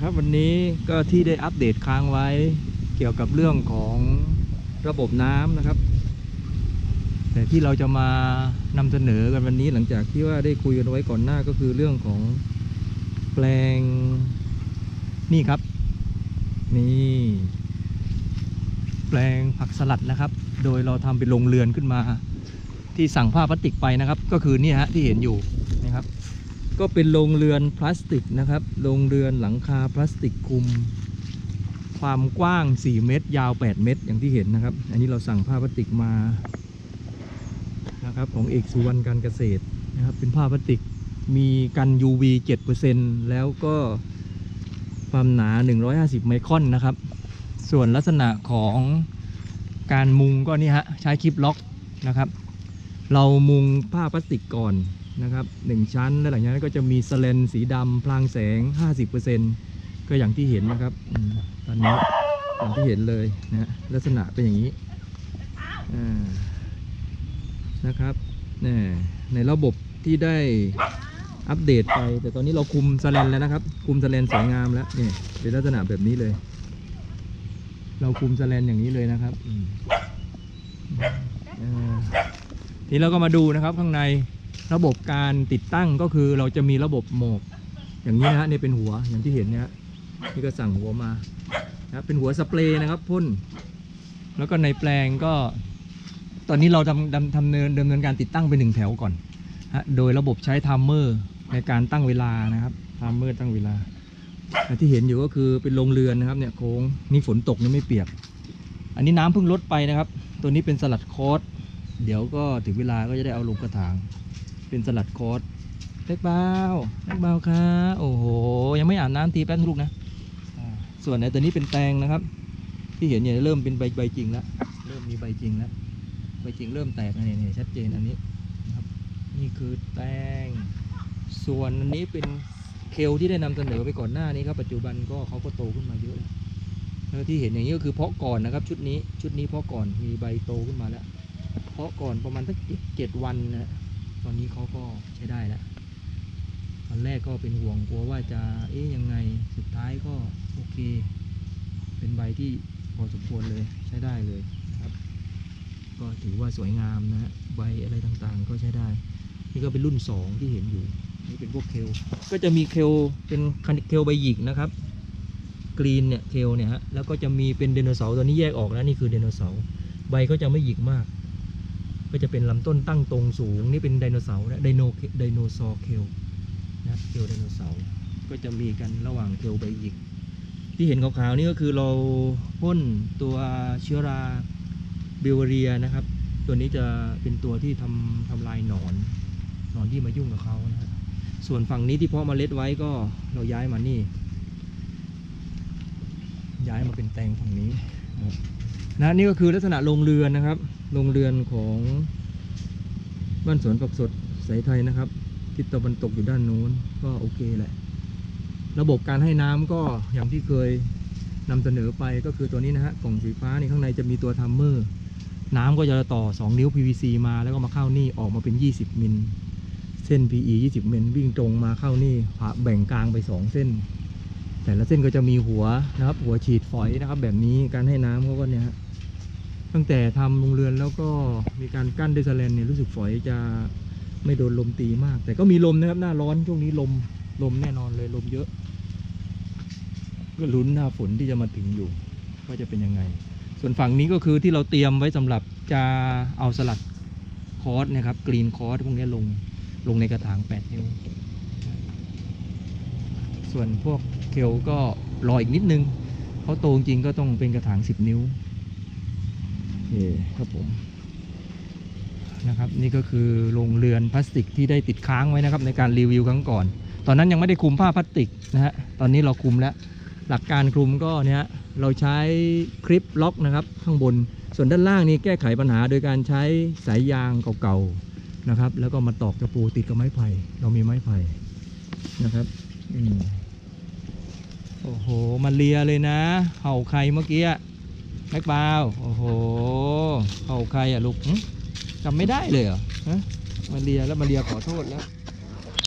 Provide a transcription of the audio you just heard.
นะครับวันนี้ก็ที่ได้อัปเดตค้างไว้เกี่ยวกับเรื่องของระบบน้ำนะครับ แต่ที่เราจะมานำเสนอกันวันนี้หลังจากที่ว่าได้คุยกันไว้ก่อนหน้าก็คือเรื่องของแปลงนี่ครับ นี่แปลงผักสลัดนะครับ โดยเราทำเป็นโรงเรือนขึ้นมา ที่สั่งผ้าพลาสติกไปนะครับ ก็คือนี่ฮะที่เห็นอยู่ ก็เป็นโรงเรือนพลาสติกนะครับ โรงเรือนหลังคาพลาสติกคุม ความกว้าง 4 เมตร ยาว 8 เมตร อย่างที่เห็นนะครับ อันนี้เราสั่งผ้าพลาสติกมา นะครับ ของเอกสุวรรณการเกษตรนะครับ เป็นผ้าพลาสติก มีกัน UV 7%แล้วก็ความหนา 150 ไมครอนนะครับ ส่วนลักษณะของการมุงก็นี่ฮะ ใช้คลิปล็อกนะครับ เรามุงผ้าพลาสติกก่อน นะครับหนึ่งชั้น แล้วหลังจากนั้นก็จะมีสเลนสีดำพลางแสง 50%ก็อย่างที่เห็นนะครับอตอนนี้อย่างที่เห็นเลยนะฮะลักษณะเป็นอย่างนี้นะครับนี่ในระบบที่ได้อัปเดตไป แต่ตอนนี้เราคุมสเลนแล้วนะครับ คุมสเลนสวยงามแล้วนี่เป็นลักษณะแบบนี้เลย เราคุมสแลนอย่างนี้เลยนะครับทีนี้เราก็มาดูนะครับข้างใน ระบบการติดตั้งก็คือเราจะมีระบบโหมก อย่างนี้นะฮะนี่เป็นหัวอย่างที่เห็นเนี่ยฮะนี่ก็สั่งหัวมานะครับเป็นหัวสเปรย์นะครับพ่นแล้วก็ในแปลงก็ ตอนนี้เราทำดำทำเนินดำเนินการติดตั้งเป็นหนึ่งแถวก่อนฮะโดยระบบใช้ไทม์เมอร์ในการตั้งเวลานะครับไทม์เมอร์ตั้งเวลาที่เห็นอยู่ก็คือเป็นโรงเรือนนะครับเนี่ยโค้งนี่ฝนตกนี่ไม่เปียก อันนี้น้ำเพิ่งลดไปนะครับ ตัวนี้เป็นสลัดคอร์สเดี๋ยวก็ถึงเวลาก็จะได้เอาลงกระถาง เป็นสลัดคอร์สเล็กเบาเล็กเบาค่ะโอ้โห ยังไม่อาบน้ำทีแป๊บนึงลูกนะ ส่วนในตัวนี้เป็นแตงนะครับ ที่เห็นเนี่ยเริ่มเป็นใบใบจริงแล้ว เริ่มมีใบจริงแล้ว ใบจริงเริ่มแตกเนี่ยเนี่ยชัดเจนอันนี้นะครับ นี่คือแตง ส่วนอันนี้เป็นเคลที่ได้นำเสนอไปก่อนหน้านี้ครับ ปัจจุบันก็เขาก็โตขึ้นมาเยอะแล้วแล้วที่เห็นอย่างนี้ก็คือเพาะก่อนนะครับ ชุดนี้ชุดนี้เพาะก่อนมีใบโตขึ้นมาแล้ว เพาะก่อนประมาณสักเจ็ดวันนะ ตอนนี้เขาก็ใช้ได้แล้วตอนแรกก็เป็นห่วงกลัวว่าจะเอ๊ยยังไงสุดท้ายก็โอเค เป็นใบที่พอสมควรเลยใช้ได้เลยนะครับ ก็ถือว่าสวยงามนะฮะใบอะไรต่างๆ ก็ใช้ได้ นี่ก็เป็นรุ่นสองที่เห็นอยู่นี่เป็นพวกเคลก็จะมีเคลเป็นคันเคลใบหยิกนะครับกรีนเนี่ยเคลเนี่ยฮะแล้วก็จะมีเป็นไดโนเสาร์ตัวนี้แยกออกแล้วนี่คือไดโนเสาร์ใบก็จะไม่หยิกมาก ก็จะเป็นลำต้นตั้งตรงสูง นี่เป็นไดโนเสาร์นะไดโนไดโนซอร์เคลนะเคลไดโนเสาร์ก็จะมีกันระหว่างเคลใบหยิก ที่เห็นขาวๆนี่ก็คือเราพ่นตัวเชื้อราบิวเรียนะครับ ตัวนี้จะเป็นตัวที่ทำทำลายหนอน หนอนที่มายุ่งกับเขานะฮะส่วนฝั่งนี้ที่เพาะเมล็ดไว้ก็เราย้ายมานี่ ย้ายมาเป็นแตงฝั่งนี้ นะนี่ก็คือลักษณะโรงเรือนนะครับโรงเรือนของบ้านสวนผักสดสายไทยนะครับทิศตะวันตกอยู่ด้านโน้นก็โอเคแหละ ระบบการให้น้ำก็อย่างที่เคยนำเสนอไปก็คือตัวนี้นะฮะกล่องสีฟ้านี่ข้างในจะมีตัวทัมเมอร์ น้ำก็จะต่อ 2 นิ้ว PVC มาแล้วก็มาเข้านี่ออกมาเป็น 20 มิลเส้น PE 20มตรวิ่งตรงมาเข้านี่ผ่าแบ่งกลางไป 2 เส้น แต่ละเส้นก็จะมีหัวนะครับ หัวฉีดฝอยนะครับ แบบนี้การให้น้ำเขาก็เนี่ยตั้งแต่ทำโรงเรือนแล้วก็มีการกั้นด้วยสแลนเนี่ยรู้สึกฝอยจะไม่โดนลมตีมาก แต่ก็มีลมนะครับหน้าร้อนช่วงนี้ลมลมแน่นอนเลยลมเยอะ ก็ลุ้นหน้าฝนที่จะมาถึงอยู่ว่าจะเป็นยังไง ส่วนฝั่งนี้ก็คือที่เราเตรียมไว้สำหรับจะเอาสลัดคอร์สนะครับกรีนคอร์สพวกนี้ลงลงในกระถาง 8 นิ้ว ส่วนพวกเคลก็รออีกนิดนึงเขาโตจริงก็ต้องเป็นกระถาง 10 นิ้วโอเคครับผมนะครับนี่ก็คือโรงเรือนพลาสติกที่ได้ติดค้างไว้นะครับในการรีวิวครั้งก่อน ตอนนั้นยังไม่ได้คลุมผ้าพลาสติกนะฮะตอนนี้เราคลุมแล้ว หลักการคลุมก็เนี่ยฮะเราใช้คลิปล็อกนะครับข้างบน ส่วนด้านล่างนี้แก้ไขปัญหาโดยการใช้สายยางเก่าๆนะครับ แล้วก็มาตอกตะปูติดกับไม้ไผ่เรามีไม้ไผ่นะครับ อืมโอ้โหมาเลียเลยนะเห่าใครเมื่อกี้แม็กบาวโอ้โหเห่าใครอะลูกจำไม่ได้เลยเหรอฮะมาเลียแล้วมาเลียขอโทษแล้ว